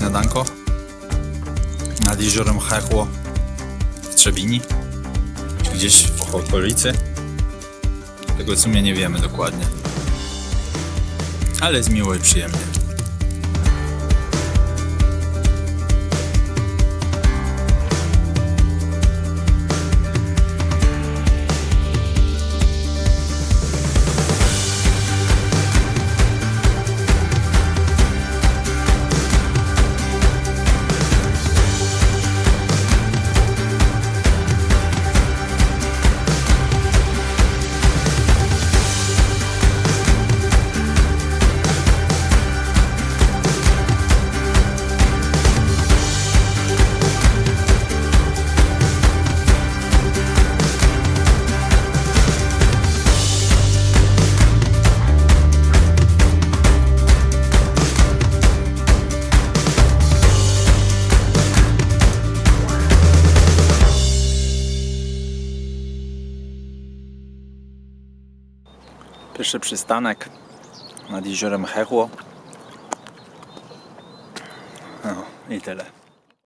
śniadanko nad jeziorem Hechło w Trzebini, gdzieś w okolicy. Tego w sumie nie wiemy dokładnie, ale jest miło i przyjemnie. Pierwszy przystanek nad jeziorem Hechło. No i tyle.